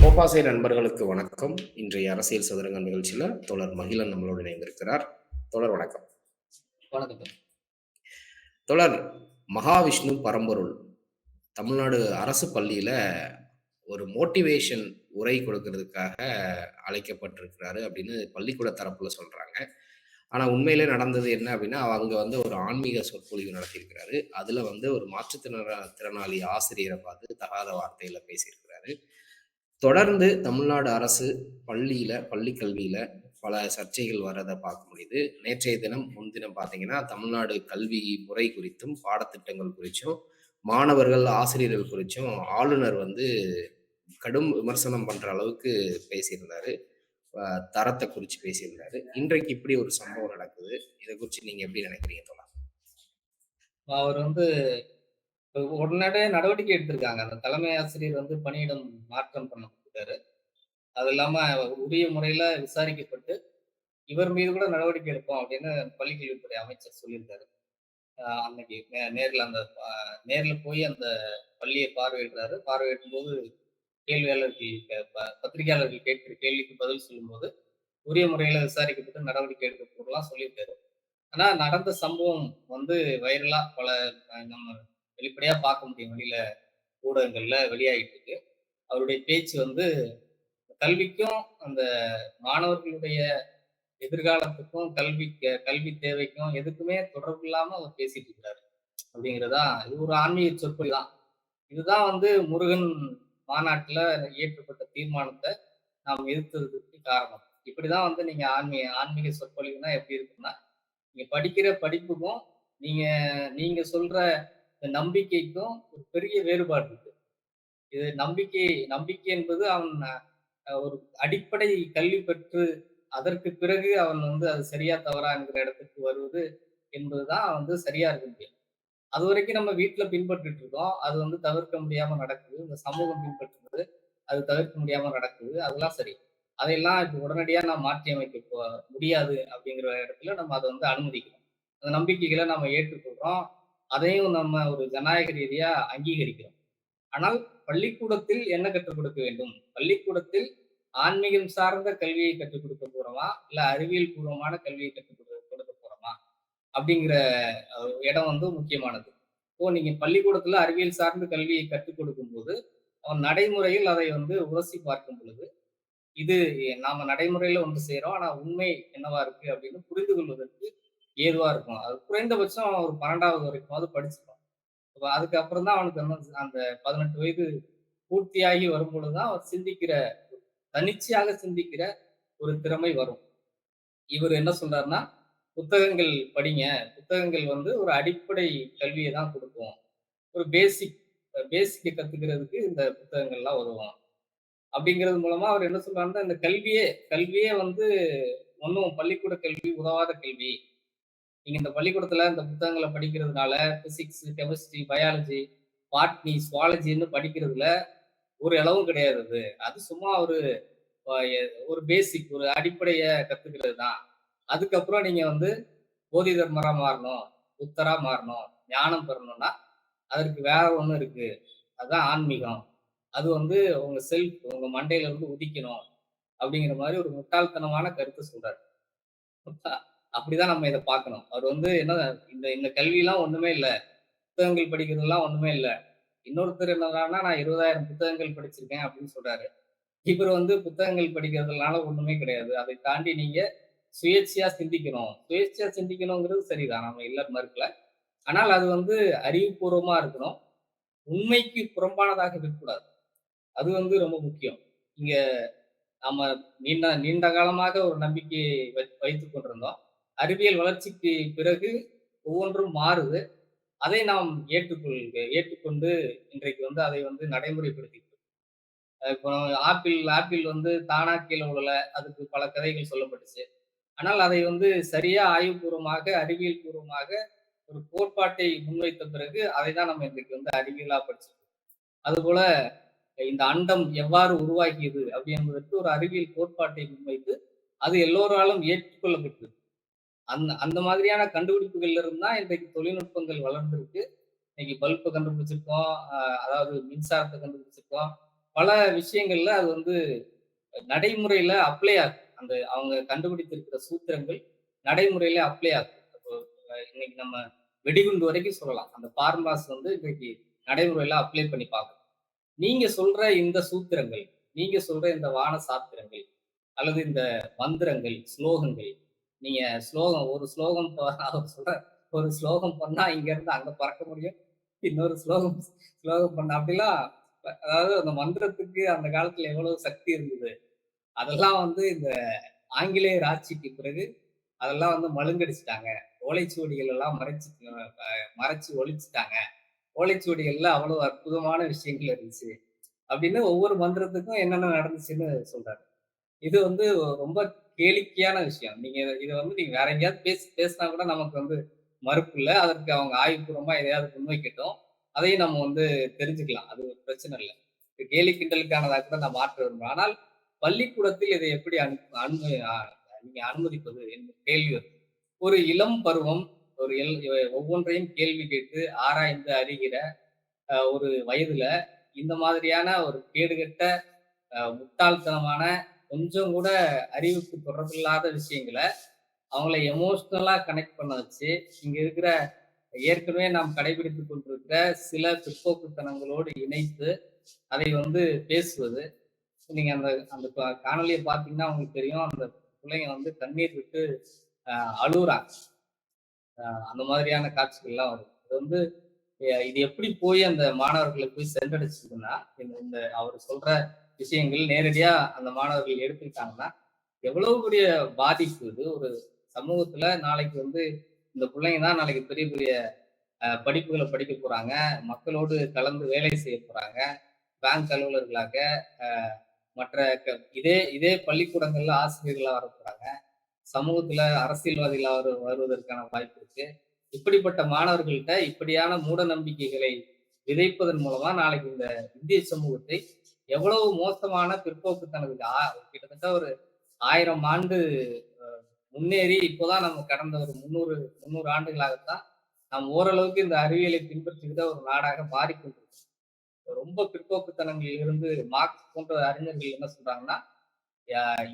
கோபாசை நண்பர்களுக்கு வணக்கம். இன்றைய அரசியல் சதுரங்க நிகழ்ச்சியில தோழர் மகிழன் நம்மளோடு இணைந்திருக்கிறார். தோழர் வணக்கம். வணக்கம் தோழர் மகாவிஷ்ணு பரம்பொருள் தமிழ்நாடு அரசு பள்ளியில ஒரு மோட்டிவேஷன் உரை கொடுக்கறதுக்காக அழைக்கப்பட்டிருக்கிறாரு அப்படின்னு பள்ளிக்கூட தரப்புல சொல்றாங்க. ஆனா உண்மையிலே நடந்தது என்ன அப்படின்னா அங்க வந்து ஒரு ஆன்மீக சொற்பொழிவு நடத்தியிருக்கிறாரு. அதுல வந்து ஒரு மாற்றுத்திறன திறனாளி ஆசிரியரை பார்த்து தகாத வார்த்தையில பேசியிருக்கிறாரு. தொடர்ந்து தமிழ்நாடு அரசு பள்ளியில பள்ளி கல்வியில பல சர்ச்சைகள் வர்றதை பார்க்க முடியுது. நேற்றைய தினம் முன்தினம் பார்த்தீங்கன்னா தமிழ்நாடு கல்வி முறை குறித்தும் பாடத்திட்டங்கள் குறித்தும் மாணவர்கள் ஆசிரியர்கள் குறித்தும் ஆளுநர் வந்து கடும் விமர்சனம் பண்ற அளவுக்கு பேசியிருந்தாரு. தரத்தை குறித்து பேசியிருந்தாரு. இன்றைக்கு இப்படி ஒரு சம்பவம் நடக்குது. இதை குறித்து நீங்க எப்படி நினைக்கிறீங்க தோலா அவர் வந்து உடனடியே நடவடிக்கை எடுத்திருக்காங்க. அந்த தலைமை ஆசிரியர் வந்து பணியிடம் மாற்றம் பண்ணப்பட்டிருக்காரு அது இல்லாம உரிய முறையில விசாரிக்கப்பட்டு இவர் மீது கூட நடவடிக்கை எடுப்போம் அப்படின்னு பள்ளிக்கல்வித்துறை அமைச்சர் சொல்லியிருக்காரு. ஆஹ் அன்னைக்கு நே- நேர்ல அந்த நேரில் நேர்ல போய் அந்த பள்ளியை பார்வையிடுறாரு. பார்வையிடும் போது கேள்வியாளர்கள் பத்திரிகையாளர்கள் கேட்கிற கேள்விக்கு பதில் சொல்லும்போது உரிய முறையில விசாரிக்கப்பட்டு நடவடிக்கை எடுக்கப்படலாம் சொல்லியிருக்காரு. ஆனா நடந்த சம்பவம் வந்து வைரலா பல நம்ம வெளிப்படையா பார்க்க முடியும். வெளியில ஊடகங்கள்ல வெளியாகிட்டு இருக்கு. அவருடைய பேச்சு வந்து கல்விக்கும் அந்த மாணவர்களுடைய எதிர்காலத்துக்கும் கல்வி கல்வி தேவைக்கும் எதுக்குமே தொடர்பு இல்லாம அவர் பேசிட்டு இருக்கிறாரு. அப்படிங்கிறதா இது ஒரு ஆன்மீக சொற்பொழி தான் இதுதான் வந்து முருகன் மாநாட்டுல இயற்றப்பட்ட தீர்மானத்தை நாம் எதிர்த்ததுக்கு காரணம். இப்படிதான் வந்து நீங்க ஆன்மீக ஆன்மீக சொற்பொழிவுனா எப்படி இருக்குன்னா நீங்க படிக்கிற படிப்புக்கும் நீங்க நீங்க சொல்ற நம்பிக்கைக்கும் ஒரு பெரிய வேறுபாடு இருக்கு. இது நம்பிக்கை நம்பிக்கை என்பது அவன் ஒரு அடிப்படை கல்வி பெற்று அதற்கு பிறகு அவன் வந்து அது சரியா தவறா என்கிற இடத்துக்கு வருவது என்பதுதான் வந்து சரியா இருக்க முடியும். அது வரைக்கும் நம்ம வீட்டுல பின்பற்றிட்டு இருக்கோம் அது வந்து தவிர்க்க முடியாம நடக்குது. இந்த சமூகம் பின்பற்றுறது அது தவிர்க்க முடியாம நடக்குது. அதெல்லாம் சரி. அதையெல்லாம் இப்ப உடனடியா நான் மாற்றி அமைக்க முடியாது அப்படிங்கிற இடத்துல நம்ம அதை வந்து அனுமதிக்கிறோம். அந்த நம்பிக்கைகளை நம்ம ஏற்றுக்கொள்றோம். அதையும் நம்ம ஒரு ஜனநாயக ரீதியா அங்கீகரிக்கிறோம். ஆனால் பள்ளிக்கூடத்தில் என்ன கற்றுக் கொடுக்க வேண்டும்? பள்ளிக்கூடத்தில் ஆன்மீகம் சார்ந்த கல்வியை கற்றுக் கொடுக்க போறோமா? இல்ல அறிவியல் பூர்வமான கல்வியை கற்றுக் கொடுக்க அப்படிங்கிற இடம் வந்து முக்கியமானது. இப்போ நீங்க பள்ளிக்கூடத்துல அறிவியல் சார்ந்த கல்வியை கற்றுக் கொடுக்கும் போது அவன் நடைமுறையில் அதை வந்து உரசி பார்க்கும் பொழுது இது நாம நடைமுறையில ஒன்று செய்யறோம் ஆனா உண்மை என்னவா இருக்கு அப்படின்னு புரிந்து கொள்வதற்கு ஏதுவா இருக்கும். அது குறைந்தபட்சம் ஒரு பன்னெண்டாவது வரைக்குமாவது படிச்சுப்பான். இப்போ அதுக்கப்புறம் தான் அவனுக்கு வந்து அந்த பதினெட்டு வயது பூர்த்தியாகி வரும் பொழுதுதான் அவர் சிந்திக்கிற தனிச்சையாக சிந்திக்கிற ஒரு திறமை வரும். இவர் என்ன சொல்றாருன்னா புத்தகங்கள் படிங்க. புத்தகங்கள் வந்து ஒரு அடிப்படை கல்வியை தான் கொடுக்கும். ஒரு பேசிக் பேசிக்கை கத்துக்கிறதுக்கு இந்த புத்தகங்கள்லாம் உதவும். அப்படிங்கிறது மூலமா அவர் என்ன சொல்றாருன்னா இந்த கல்வியே கல்வியே வந்து ஒன்றும் பள்ளிக்கூட கல்வி உதவாத கல்வி. நீங்க இந்த பள்ளிக்கூடத்துல இந்த புத்தகங்களை படிக்கிறதுனால பிசிக்ஸ் கெமிஸ்ட்ரி பயாலஜி பாட்னி சுவாலஜின்னு படிக்கிறதுல ஒரு அளவும் கிடையாது அது. சும்மா ஒரு ஒரு பேசிக் ஒரு அடிப்படைய கத்துக்கிறது தான். அதுக்கப்புறம் நீங்க வந்து போதி தர்மரா மாறணும் புத்தரா மாறணும் ஞானம் பெறணும்னா அதற்கு வேற ஒன்றும் இருக்கு. அதுதான் ஆன்மீகம். அது வந்து உங்க செல்ஃப் உங்க மண்டையில இருந்து உதிக்கணும் அப்படிங்கிற மாதிரி ஒரு முட்டாள்தனமான கருத்தை சொல்றாரு. அப்படிதான் நம்ம இதை பார்க்கணும். அவர் வந்து என்ன இந்த இந்த கல்வியெல்லாம் ஒண்ணுமே இல்லை. புத்தகங்கள் படிக்கிறதுலாம் ஒண்ணுமே இல்லை. இன்னொருத்தர் என்னன்னா நான் இருபதாயிரம் புத்தகங்கள் படிச்சிருக்கேன் அப்படின்னு சொல்றாரு. இவர் வந்து புத்தகங்கள் படிக்கிறதுனால ஒண்ணுமே கிடையாது. அதை தாண்டி நீங்க சுயேட்சையா சிந்திக்கணும். சுயேட்சையா சிந்திக்கணுங்கிறது சரிதான். நம்ம இல்ல மறுக்கல. ஆனால் அது வந்து அறிவுபூர்வமா இருக்கணும். உண்மைக்கு புறம்பானதாக இருக்கக்கூடாது. அது வந்து ரொம்ப முக்கியம். இங்க நம்ம நீண்ட நீண்ட காலமாக ஒரு நம்பிக்கையை வை- வைத்துக் கொண்டிருந்தோம். அறிவியல் வளர்ச்சிக்கு பிறகு ஒவ்வொன்றும் மாறுது. அதை நாம் ஏற்றுக்கொள் ஏற்றுக்கொண்டு இன்றைக்கு வந்து அதை வந்து நடைமுறைப்படுத்தி இப்போ ஆப்பிள் ஆப்பிள் வந்து தானா கீழே விழல அதுக்கு பல கதைகள் சொல்லப்பட்டுச்சு. ஆனால் அதை வந்து சரியா ஆய்வுபூர்வமாக அறிவியல் பூர்வமாக ஒரு கோட்பாட்டை முன்வைத்த பிறகு அதை தான் நம்ம இன்றைக்கு வந்து அறிவியலா படிச்சிருக்கோம் அதுபோல இந்த அண்டம் எவ்வாறு உருவாகியது அப்படி என்பதற்கு ஒரு அறிவியல் கோட்பாட்டை முன்வைத்து அது எல்லோராலும் ஏற்றுக்கொள்ளப்பட்டது அந்த அந்த மாதிரியான கண்டுபிடிப்புகள்ல இருந்தா இன்றைக்கு தொழில்நுட்பங்கள் வளர்ந்திருக்கு இன்னைக்கு பல்ப கண்டுபிடிச்சிருக்கோம். அதாவது மின்சாரத்தை கண்டுபிடிச்சிருக்கோம். பல விஷயங்கள்ல அது வந்து நடைமுறையில அப்ளை ஆகும் அந்த அவங்க கண்டுபிடித்திருக்கிற சூத்திரங்கள் நடைமுறையில அப்ளை ஆகும் இப்போ இன்னைக்கு நம்ம வெடிகுண்டு வரைக்கும் சொல்லலாம். அந்த ஃபார்முலாஸ் வந்து இன்னைக்கு நடைமுறையில அப்ளை பண்ணி பார்க்கணும். நீங்க சொல்ற இந்த சூத்திரங்கள், நீங்க சொல்ற இந்த வான சாத்திரங்கள், அல்லது இந்த மந்திரங்கள், ஸ்லோகங்கள், நீங்க ஸ்லோகம் ஒரு ஸ்லோகம் சொல்ற ஒரு ஸ்லோகம் பண்ணா இங்கருந்து அங்க பறக்க முடியும். இன்னொரு ஸ்லோகம் ஸ்லோகம் பண்ணா அப்படிலாம் அதாவது அந்த மந்திரத்துக்கு அந்த காலத்துல எவ்வளவு சக்தி இருந்தது. அதெல்லாம் வந்து இந்த ஆங்கிலேயர் ஆட்சிக்கு பிறகு அதெல்லாம் வந்து மழுங்கடிச்சிட்டாங்க ஓலைச்சுவடிகள் எல்லாம் மறைச்சு மறைச்சு ஒழிச்சுட்டாங்க. ஓலைச்சுவடிகள்ல அவ்வளவு அற்புதமான விஷயங்கள் இருந்துச்சு. அப்படின்னு ஒவ்வொரு மந்திரத்துக்கும் என்னென்ன நடந்துச்சுன்னு சொல்றாரு. இது வந்து ரொம்ப கேளிக்கையான விஷயம். நீங்க இதை வந்து நீங்க வேற எங்கேயாவது பேசி பேசினா கூட நமக்கு வந்து மறுப்பு இல்லை அதற்கு அவங்க ஆய்வுபூர்வமா எதையாவது முன்வைக்கட்டும். அதையும் நம்ம வந்து தெரிஞ்சுக்கலாம். அது ஒரு பிரச்சனை இல்லை கேலி கிண்டலுக்கானதாக கூட நான் மாற்ற விரும்புகிறேன் ஆனால் பள்ளிக்கூடத்தில் இதை எப்படி அனு நீங்க அனுமதிப்பது என்ற கேள்வி ஒரு இளம் பருவம், ஒரு எல் ஒவ்வொன்றையும் கேள்வி கேட்டு ஆராய்ந்து அறிகிற ஒரு வயதுல இந்த மாதிரியான ஒரு கேடுகட்ட முட்டாள்தனமான கொஞ்சம் கூட அறிவுக்கு தொடர்பில்லாத விஷயங்களை அவங்கள எமோஷ்னலா கனெக்ட் பண்ண வச்சு, இங்க இருக்கிற ஏற்கனவே நாம் கடைபிடித்துக் கொண்டிருக்கிற சில பிற்போக்குத்தனங்களோடு இணைத்து, அதை வந்து பேசுவது. நீங்க அந்த அந்த காணொலியை காணொளிய பார்த்தீங்கன்னா உங்களுக்கு தெரியும். அந்த பிள்ளைங்க வந்து கண்ணீர் விட்டு அழுகுறாங்க அழுவுறாங்க. அந்த மாதிரியான காட்சிகள்லாம் வரும். இது வந்து இது எப்படி போய் அந்த மாணவர்களுக்கு போய் சென்றடைச்சதுன்னா, இந்த இந்த அவர் சொல்ற விஷயங்கள் நேரடியா அந்த மாணவர்கள் எடுத்துக்கிட்டாங்கன்னா, எவ்வளவு பெரிய பாதிப்பு இது. ஒரு சமூகத்துல நாளைக்கு வந்து இந்த பிள்ளைங்க தான் நாளைக்கு பெரிய பெரிய படிப்புகளை படிக்க போறாங்க. மக்களோடு கலந்து வேலை செய்ய போறாங்க. பேங்க் அலுவலர்களாக, மற்ற க இதே இதே பள்ளிக்கூடங்கள்ல ஆசிரியர்களாக வரப்போறாங்க. சமூகத்துல அரசியல்வாதிகளாக வரு வருவதற்கான வாய்ப்பு இருக்கு. இப்படிப்பட்ட மாணவர்கள்ட்ட இப்படியான மூட நம்பிக்கைகளை விதைப்பதன் மூலமா நாளைக்கு இந்த இந்திய சமூகத்தை எவ்வளவு மோசமான பிற்போக்குத்தனத்துக்கு தனது கிட்டத்தட்ட ஒரு ஆயிரம் ஆண்டு முன்னேறி இப்போதான் நம்ம கடந்த ஒரு 300 300 ஆண்டுகளாகத்தான் நாம் ஓரளவுக்கு இந்த அறிவியலை பின்பற்றுகிற ஒரு நாடாக மாறிக்கொண்டிருக்கோம் ரொம்ப பிற்போக்குத்தனங்களில் இருந்து மார்க்ஸ் போன்ற அறிஞர்கள் என்ன சொல்றாங்கன்னா,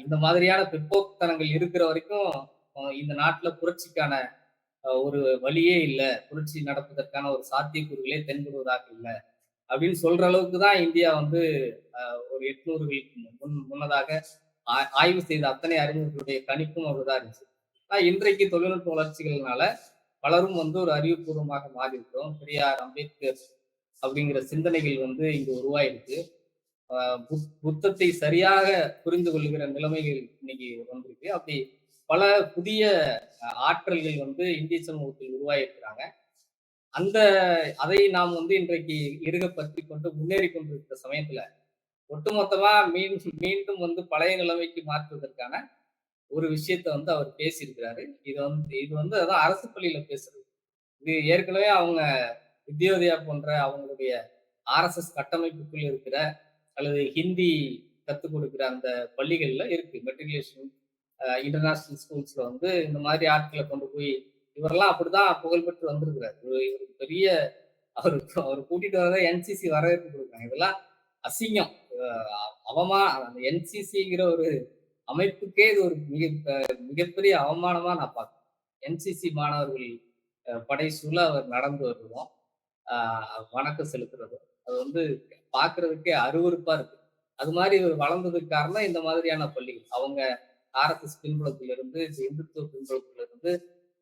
இந்த மாதிரியான பிற்போக்குத்தனங்கள் இருக்கிற வரைக்கும் இந்த நாட்டுல புரட்சிக்கான ஒரு வழியே இல்ல. புரட்சி நடப்பதற்கான ஒரு சாத்தியக்கூறுகளே தென்படுவதாக இல்லை அப்படின்னு சொல்ற அளவுக்கு தான் இந்தியா வந்து ஒரு 800களுக்கு முன் முன்னதாக ஆய்வு செய்த அத்தனை அறிஞர்களுடைய கணிப்பும் அப்படிதான் இருந்துச்சு. ஆனா இன்றைக்கு தொழில்நுட்ப வளர்ச்சிகள்னால பலரும் வந்து ஒரு அறிவுபூர்வமாக மாறியிருக்கிறோம். பெரியார், அம்பேத்கர் அப்படிங்கிற சிந்தனைகள் வந்து இங்கு உருவாயிருக்கு. புத் புத்தத்தை சரியாக புரிந்து கொள்கிற நிலைமைகள் இன்னைக்கு வந்திருக்கு. அப்படி பல புதிய ஆற்றல்கள் வந்து இந்திய சமூகத்தில் உருவாகியிருக்கிறாங்க. அந்த அதை நாம் வந்து இன்றைக்கு இருக பற்றி கொண்டு முன்னேறி கொண்டிருக்கிற சமயத்துல, ஒட்டுமொத்தமா மீன் மீண்டும் வந்து பழைய நிலைமைக்கு மாற்றுவதற்கான ஒரு விஷயத்த வந்து அவர் பேசியிருக்கிறாரு. இது வந்து இது வந்து அதான் அரசு பள்ளியில பேசுறது. இது ஏற்கனவே அவங்க வித்யோதயா போன்ற அவங்களுடைய ஆர்எஸ்எஸ் கட்டமைப்புக்குள் இருக்கிற அல்லது ஹிந்தி கற்றுக் கொடுக்கிற அந்த பள்ளிகளில் இருக்கு. மெட்ரிகுலேஷன் இன்டர்நேஷ்னல் ஸ்கூல்ஸில் ஸ்கூல்ஸ்ல வந்து இந்த மாதிரி ஆட்களை கொண்டு போய் இவரெல்லாம் அப்படிதான் புகழ்பெற்று வந்திருக்கிறார் இவருக்கு பெரிய அவருக்கு அவர் கூட்டிட்டு வரதான் என்சிசி வரவேற்பு கொடுக்குறாங்க இதெல்லாம் அசிங்கம். அவமான அவமா அந்த என்சிசிங்கிற ஒரு அமைப்புக்கே இது ஒரு மிக மிகப்பெரிய அவமானமா நான் பார்க்குறேன் என்சிசி மாணவர்கள் அ படைசூழ அவர் நடந்து வருவோம் வணக்கம் செலுத்துறதும், அது வந்து பார்க்கறதுக்கே அருவருப்பா இருக்கு. அது மாதிரி இவர் வளர்ந்ததுக்கு காரணம் இந்த மாதிரியான பள்ளிகள். அவங்க ஆர்எஸ்எஸ் பின்புலத்திலிருந்து, இந்துத்துவ பின்புலத்திலிருந்து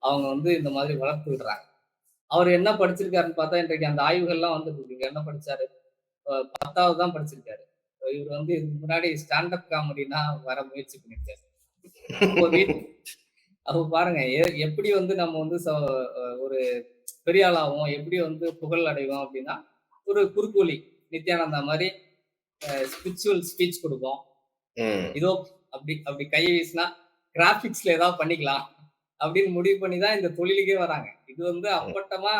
அவங்க வந்து இந்த மாதிரி வளர்த்து விடுறாங்க. அவர் என்ன படிச்சிருக்காருன்னு பார்த்தா, இன்றைக்கு அந்த ஆய்வுகள்லாம் வந்துட்டு இருக்கு. என்ன படிச்சாரு? பத்தாவது தான் படிச்சிருக்காரு. இவர் வந்து இதுக்கு முன்னாடி ஸ்டாண்ட் அப் காமெடின்னா வர முயற்சி பண்ணியிருக்காரு. அப்போ அப்ப பாருங்க எப்படி வந்து நம்ம வந்து ச ஒரு பெரிய ஆளாவோம், எப்படி வந்து புகழ் அடைவோம் அப்படின்னா, ஒரு குறுக்கோழி நித்யானந்தா அ ஸ்பிரிச்சுவல் ஸ்பீச் குடுப்போம். இதோ அப்படி அப்படி கைய வீசினா கிராபிக்ஸ்ல ஏதாவது பண்ணிக்கலாம். அப்படின்னு முடிவு பண்ணி தான் இந்த தொழிலுக்கே வராங்க. இது வந்து. அப்பட்டமா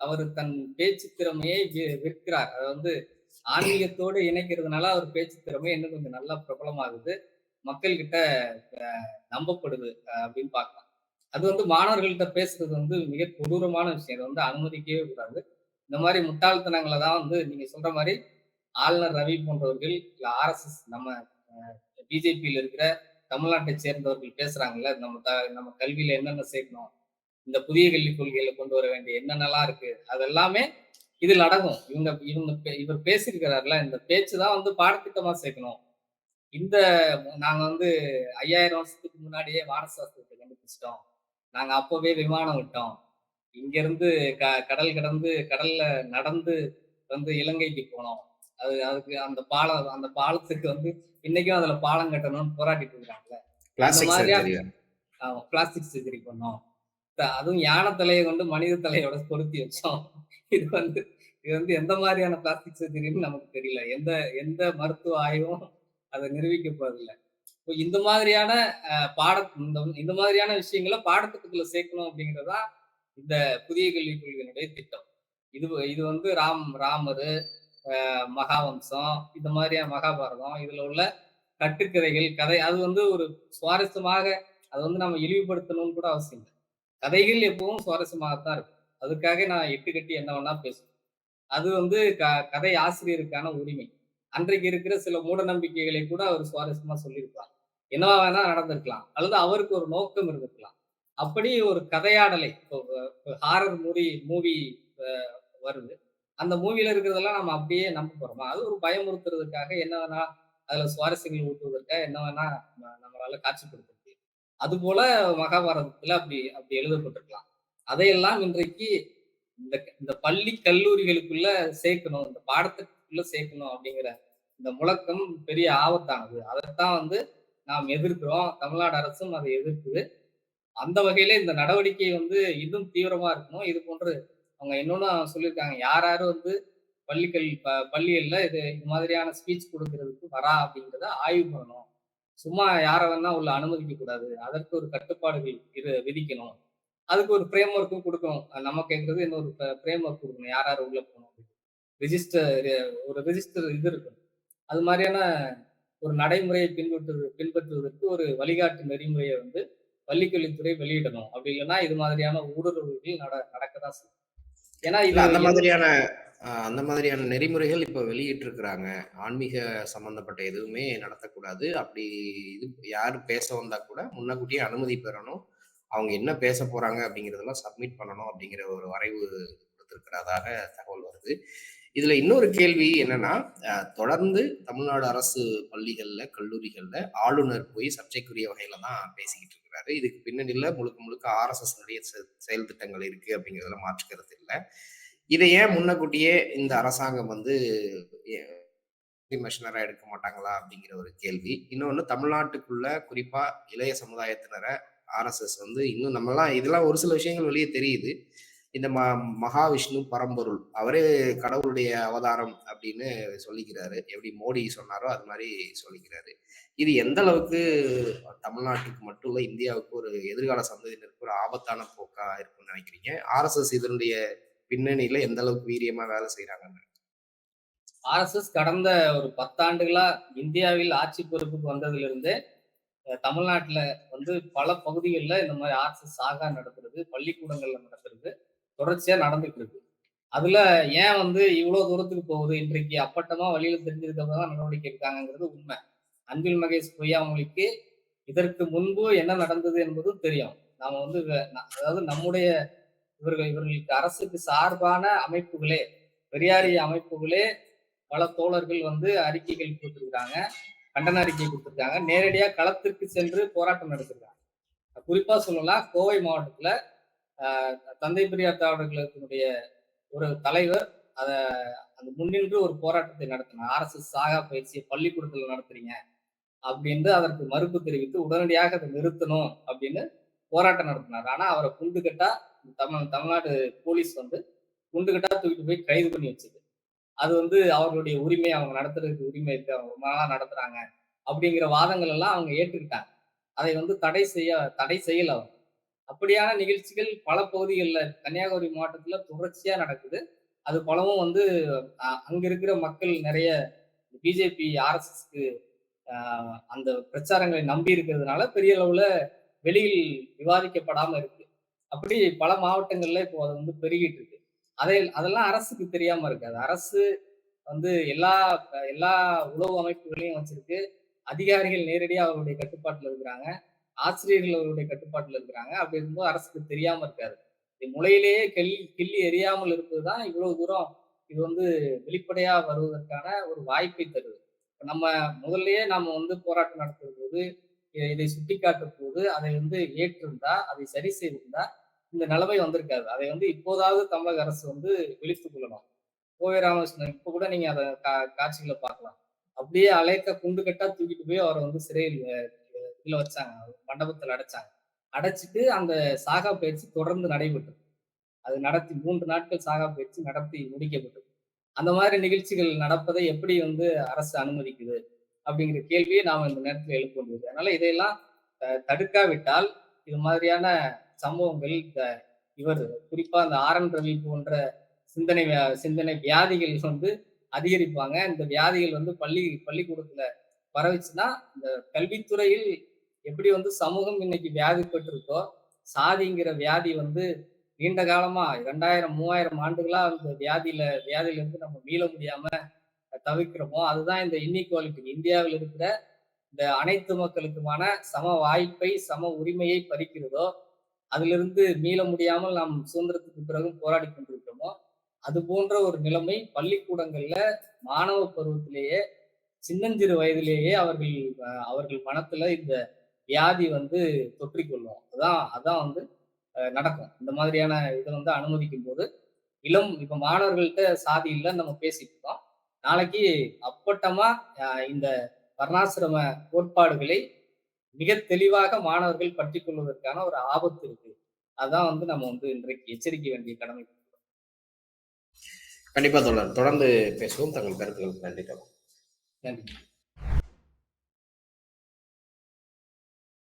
அவரு தன் பேச்சு திறமையை விற்கிறார். அத வந்து ஆன்மீகத்தோடு இணைக்கிறதுனால அவர் பேச்சு திறமை இன்னும் கொஞ்சம் நல்லா பிரபலமாகுது. மக்கள் கிட்ட அ நம்பப்படுது அப்படின்னு பார்க்கலாம். அது வந்து மாணவர்கள்ட்ட பேசுறது வந்து மிக கொடூரமான விஷயம். அதை வந்து அனுமதிக்கவே கூடாது. இந்த மாதிரி முட்டாள்தனங்களை தான் வந்து நீங்க சொல்ற மாதிரி ஆளுநர் ரவி போன்றவர்கள் இல்ல ஆர்எஸ்எஸ் நம்ம பிஜேபியில் இருக்கிற தமிழ்நாட்டை சேர்ந்தவர்கள் பேசுறாங்கல்ல நம்ம த- நம்ம கல்வியில என்னென்ன சேர்க்கணும் இந்த புதிய கல்விக் கொள்கையில கொண்டு வர வேண்டிய என்னென்னலாம் இருக்கு அதெல்லாமே இதில் அடங்கும் இவங்க இவங்க பே- இவர் பேசியிருக்கிறாருல இந்த பேச்சு தான் வந்து பாடத்திட்டமா சேர்க்கணும் இந்த நாங்க வந்து ஐயாயிரம் வருஷத்துக்கு முன்னாடியே வானசாஸ்திரத்தை கண்டுபிடிச்சிட்டோம் நாங்க அப்பவே விமானம் விட்டோம். இங்க இருந்து க கடல் கடந்து கடல்ல நடந்து வந்து இலங்கைக்கு போனோம். அது அதுக்கு அந்த பாலம் அந்த பாலத்துக்கு வந்து இன்னைக்கும் அதுல பாலம் கட்டணும்னு போராடிட்டு இருக்காங்கல்ல. பிளாஸ்டிக் மாதிரியா- சர்ஜரி பண்ணோம். அதுவும் யானை தலையை கொண்டு மனித தலையோட பொருத்தி வச்சோம். இது வந்து இது வந்து எந்த மாதிரியான பிளாஸ்டிக் சர்ஜரின்னு நமக்கு தெரியல. எந்த எந்த மருத்துவ ஆய்வும் அதை நிரூபிக்க போறதில்ல. இப்போ இந்த மாதிரியான அஹ், பாட இந்த இந்த மாதிரியான விஷயங்களை பாடத்திட்டத்துல சேர்க்கணும் அப்படிங்கறதா இந்த புதிய கல்விக் கொள்கையினுடைய திட்டம். இது இது வந்து ராம் ராமர் மகாவம்சம் இந்த மாதிரியான மகாபாரதம் இதுல உள்ள கட்டுக்கதைகள் கதை அது வந்து ஒரு சுவாரஸ்யமாக அதை வந்து நம்ம இழிவுபடுத்தணும்னு கூட அவசியம் இல்லை. கதைகள் எப்பவும் சுவாரஸ்யமாகத்தான் இருக்கும். அதுக்காக நான் எட்டு கட்டி என்ன வேணா பேசுவேன். அது வந்து க கதை ஆசிரியருக்கான உரிமை. அன்றைக்கு இருக்கிற சில மூட நம்பிக்கைகளை கூட அவர் சுவாரஸ்யமா சொல்லியிருப்பார். என்னவா வேணா நடந்திருக்கலாம். அல்லது அவருக்கு ஒரு நோக்கம் இருந்திருக்கலாம். அப்படி ஒரு கதையாடலை இப்போ ஹாரர் மூவி மூவி வருது. அந்த மூவியில இருக்கிறதெல்லாம் நம்ம அப்படியே நம்ப போறோமா? அது ஒரு பயமுறுத்துறதுக்காக என்ன வேணா அதுல சுவாரஸ்யங்கள் ஊட்டுவதற்காக என்ன வேணா நம்ம- நம்மளால காட்சிப்படுத்த முடியும் அது போல மகாபாரதத்துல அப்படி அப்படி எழுதப்பட்டிருக்கலாம். அதையெல்லாம் இன்றைக்கு இந்த இந்த பள்ளி கல்லூரிகளுக்குள்ள சேர்க்கணும் இந்த பாடத்துக்குள்ள சேர்க்கணும் அப்படிங்கிற இந்த முழக்கம் பெரிய ஆபத்தானது. அதைத்தான் வந்து நாம் எதிர்க்கிறோம். தமிழ்நாடு அரசும் அதை எதிர்க்குது. அந்த வகையில இந்த நடவடிக்கை வந்து இன்னும் தீவிரமா இருக்கணும். இது போன்று அவங்க இன்னொன்னு சொல்லியிருக்காங்க. யார் யாரும் வந்து பள்ளிகள் ப- பள்ளிகளில் இது இது மாதிரியான ஸ்பீச் கொடுக்கறதுக்கு வரா அப்படிங்கிறத ஆய்வு பண்ணணும். சும்மா யாரை வேணா உள்ள அனுமதிக்க கூடாது. அதற்கு ஒரு கட்டுப்பாடுகள் இது விதிக்கணும். அதுக்கு ஒரு ஃப்ரேம் ஒர்க்கும் கொடுக்கணும். நம்ம கேட்கறது இன்னொரு ஃப்ரேம் ஒர்க் கொடுக்கணும். யார் யார் உள்ள போகணும் ரிஜிஸ்டர் ஒரு ரிஜிஸ்டர் இது இருக்கணும். அது மாதிரியான ஒரு நடைமுறையை பின்பற்று பின்பற்றுவதற்கு ஒரு வழிகாட்டு நெறிமுறையை வந்து பள்ளிக்கல்வித்துறை வெளியிடணும். அப்படி இல்லைன்னா இது மாதிரியான ஊடுருவல்கள் நட நடக்கதான் செய்யும். ஏன்னா இது அந்த மாதிரியான அந்த மாதிரியான நெறிமுறைகள் இப்ப வெளியிட்டு இருக்கிறாங்க ஆன்மீக சம்பந்தப்பட்ட எதுவுமே நடத்தக்கூடாது. அப்படி இது யார் பேச வந்தா கூட முன்னக்கூட்டியே அனுமதி பெறணும். அவங்க என்ன பேச போறாங்க அப்படிங்கறதெல்லாம் சப்மிட் பண்ணணும் அப்படிங்கிற ஒரு வரைவு கொடுத்திருக்கிறதாக தகவல் வருது. இதுல இன்னொரு கேள்வி என்னன்னா தொடர்ந்து தமிழ்நாடு அரசு பள்ளிகள்ல கல்லூரிகள்ல ஆளுநர் போய் சர்ச்சைக்குரிய வகையில தான் பேசிக்கிட்டு இருக்கிறாரு. இதுக்கு பின்னணியில முழுக்க முழுக்க ஆர்எஸ்எஸ் நிறைய செயல் திட்டங்கள் இருக்கு அப்படிங்கிறதுல மாற்றுக்கிறது இல்லை. இதை ஏன் முன்னக்கூட்டியே இந்த அரசாங்கம் வந்து மெஷனரா எடுக்க மாட்டாங்களா அப்படிங்கிற ஒரு கேள்வி. இன்னொன்னு தமிழ்நாட்டுக்குள்ள குறிப்பா இளைய சமுதாயத்தினரை ஆர்எஸ்எஸ் வந்து இன்னும் நம்மலாம் இதெல்லாம் ஒரு சில விஷயங்கள் வெளியே தெரியுது. இந்த ம மகாவிஷ்ணு பரம்பொருள் அவரே கடவுளுடைய அவதாரம் அப்படின்னு சொல்லிக்கிறாரு. எப்படி மோடி சொன்னாரோ அது மாதிரி சொல்லிக்கிறாரு. இது எந்த அளவுக்கு தமிழ்நாட்டுக்கு மட்டும் இல்லை இந்தியாவுக்கு ஒரு எதிர்கால சந்ததியினருக்கு ஒரு ஆபத்தான போக்கா இருக்கும்னு நினைக்கிறீங்க? ஆர்எஸ்எஸ் இதனுடைய பின்னணியில எந்த அளவுக்கு வீரியமா வேலை செய்யறாங்கன்னு ஆர்எஸ்எஸ் கடந்த ஒரு பத்தாண்டுகளா இந்தியாவில் ஆட்சி பொறுப்புக்கு வந்ததிலிருந்தே தமிழ்நாட்டில் தமிழ்நாட்டுல வந்து பல பகுதிகளில் இந்த மாதிரி ஆர்எஸ்எஸ் சாகா நடக்கிறது பள்ளிக்கூடங்கள்ல நடக்கிறது தொடர்ச்சியா நடந்துட்டு இருக்கு அதுல ஏன் வந்து இவ்வளவு தூரத்துக்கு போகுது? இன்றைக்கு அப்பட்டமா வழியில தெரிஞ்சதுக்கு தான் நடவடிக்கை எடுக்காங்கிறது உண்மை. அன்பில் மகேஷ் பொய்யாமொழிக்கு இதற்கு முன்பு என்ன நடந்தது என்பதும் தெரியும். நாம வந்து அதாவது நம்முடைய இவர்கள் இவர்களுக்கு அரசுக்கு சார்பான அமைப்புகளே பெரியாரிய அமைப்புகளே பல தோழர்கள் வந்து அறிக்கைகள் கொடுத்துருக்காங்க கண்டன அறிக்கை கொடுத்துருக்காங்க. நேரடியாக களத்திற்கு சென்று போராட்டம் நடத்திருக்காங்க. குறிப்பா சொல்லலாம் கோவை மாவட்டத்துல தந்தை பெரியார் தாவர்களுடைய ஒரு தலைவர் அத அந்த முன்னின்று ஒரு போராட்டத்தை நடத்தினார். ஆர்எஸ்எஸ் சாகா பயிற்சியை பள்ளிக்கூடத்துல நடத்துறீங்க அப்படின்னு அதற்கு மறுப்பு தெரிவித்து உடனடியாக அதை நிறுத்தணும் அப்படின்னு போராட்டம் நடத்தினார். ஆனா அவரை குண்டுகட்டா தமிழ் தமிழ்நாடு போலீஸ் வந்து குண்டுகட்டா தூக்கிட்டு போய் கைது பண்ணி வச்சது. அது வந்து அவர்களுடைய உரிமை அவங்க நடத்துறதுக்கு உரிமை இருக்கு அவங்க ரொம்ப நாளா நடத்துறாங்க அப்படிங்கிற வாதங்கள் எல்லாம் அவங்க ஏற்றுக்கிட்டாங்க. அதை வந்து தடை செய்ய தடை செய்யல அவங்க. அப்படியான நிகழ்ச்சிகள் பல பகுதிகளில் கன்னியாகுமரி மாவட்டத்துல தொடர்ச்சியா நடக்குது அது பலவும் வந்து அங்க இருக்கிற மக்கள் நிறைய பிஜேபி ஆர்எஸ்எஸ்க்கு அந்த பிரச்சாரங்களை நம்பி இருக்கிறதுனால பெரிய அளவுல வெளியில் விவாதிக்கப்படாம இருக்கு அப்படி பல மாவட்டங்கள்ல இப்போ அது வந்து பெருகிட்டு இருக்கு அதை அதெல்லாம் அரசுக்கு தெரியாம இருக்காது. அரசு வந்து எல்லா எல்லா உளவு அமைப்புகளையும் வச்சிருக்கு. அதிகாரிகள் நேரடியாக அவர்களுடைய கட்டுப்பாட்டில் இருக்கிறாங்க. ஆசிரியர்கள் அவருடைய கட்டுப்பாட்டில் இருக்கிறாங்க. அப்படி இருக்கும்போது அரசுக்கு தெரியாம இருக்காது. முளையிலேயே கிள்ளி கிள்ளி எரியாமல் இருப்பது தான் இவ்வளவு தூரம் இது வந்து வெளிப்படையா வருவதற்கான ஒரு வாய்ப்பை தருது. நம்ம முதல்லயே நாம் வந்து போராட்டம் நடத்தும் போது இதை சுட்டிக்காட்டும் போது, அதை வந்து ஏற்றிருந்தா, அதை சரி செய்திருந்தா, இந்த நிலைமை வந்திருக்காது. அதை வந்து இப்போதாவது தமிழக அரசு வந்து விழித்துக் கொள்ளணும். கோவை ராமகிருஷ்ணன் இப்ப கூட நீங்க அதை கா காட்சிகளை பார்க்கலாம். அப்படியே அலேக்க குண்டு கட்டா தூக்கிட்டு போய் அவரை வந்து சிறையில் இதுல வச்சாங்க. மண்டபத்தில் அடைச்சாங்க. அடைச்சிட்டு அந்த சாகா பயிற்சி தொடர்ந்து நடைபெற்றது. அது நடத்தி மூன்று நாட்கள் சாகா பயிற்சி நடத்தி முடிக்கப்பட்டது. அந்த மாதிரி நிகழ்ச்சிகள் நடப்பதை எப்படி வந்து அரசு அனுமதிக்குது? அப்படிங்கிற கேள்வியை நாம் இந்த நேரத்தில் எழுப்ப வேண்டியது. அதனால இதையெல்லாம் தடுக்காவிட்டால், இது மாதிரியான சம்பவங்கள் இந்த இவர் குறிப்பா ஆர் ஆர்.என். ரவி போன்ற சிந்தனை வியா சிந்தனை வியாதிகள் வந்து அதிகரிப்பாங்க. இந்த வியாதிகள் வந்து பள்ளி பள்ளிக்கூடத்துல பரவிச்சுன்னா இந்த கல்வித்துறையில் எப்படி வந்து சமூகம் இன்னைக்கு வியாதிப்பட்டிருக்கோ, சாதிங்கிற வியாதி வந்து நீண்ட காலமா 2000, 3000 ஆண்டுகளா அந்த வியாதியில வியாதியிலிருந்து நம்ம மீள முடியாம தவிக்கிறோமோ, அதுதான் இந்த இன்இக்வாலிட்டி இந்தியாவில் இருக்கிற இந்த அனைத்து மக்களுக்குமான சம வாய்ப்பை, சம உரிமையை பறிக்கிறதோ, அதிலிருந்து மீள முடியாமல் நாம் சுதந்திரத்துக்கு பிறகும் போராடி கொண்டிருக்கிறோமோ, அது போன்ற ஒரு நிலைமை பள்ளிக்கூடங்கள்ல மாணவ பருவத்திலேயே, சின்னஞ்சிறு வயதிலேயே அவர்கள் அவர்கள் மனத்துல இந்த வியாதி வந்து தொற்றிக்கொள்ளும். அதான் அதான் வந்து நடக்கும். இந்த மாதிரியான இத வந்து அனுமதிக்கும்போது, இளம் இப்ப மாணவர்கள்ட்ட சாதி இல்லன்னு நம்ம பேசிட்டு இருக்கோம். நாளைக்கு அப்பட்டமா இந்த வர்ணாசிரம கோட்பாடுகளை மிகத் தெளிவாக மாணவர்கள் பற்றிக் கொள்வதற்கான ஒரு ஆபத்து இருக்கு. அதான் வந்து நம்ம வந்து இன்றைக்கு எச்சரிக்க வேண்டிய கடமை. கண்டிப்பா தோழர். தொடர்ந்து பேசுவோம். தங்கள் கருத்துக்களுக்கு நன்றி. நன்றி.